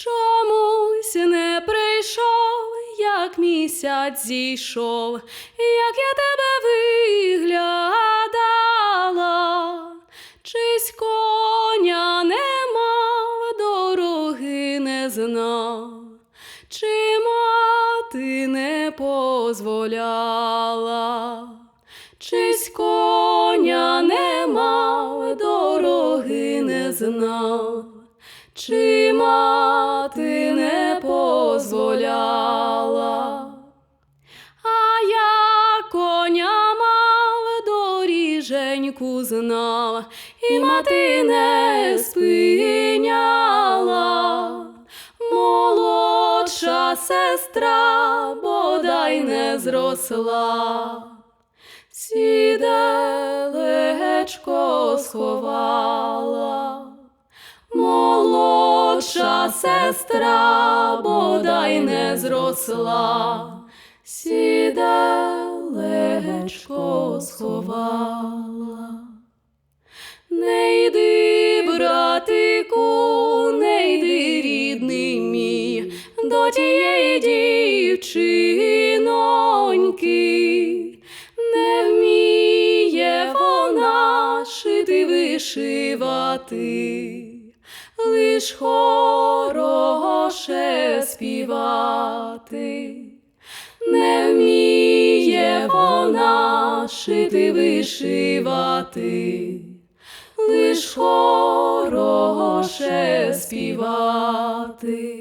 Чомусь не прийшов, як місяць зійшов, як я тебе виглядала, чись коня не мав, дороги не знав, чи мати не позволяла, чись коня не мав, дороги не знав. Чи мати доріженьку знав, і мати не спиняла, молодша сестра бодай не зросла, сіделечко сховала. Молодша сестра бодай не зросла, сіделечко сховала. Не йди, братику, не йди, рідний мій, до тієї дівчиноньки, не вміє вона шити вишивати. Лиш хороше співати, вміє вона шити вишивати, лиш хороше співати.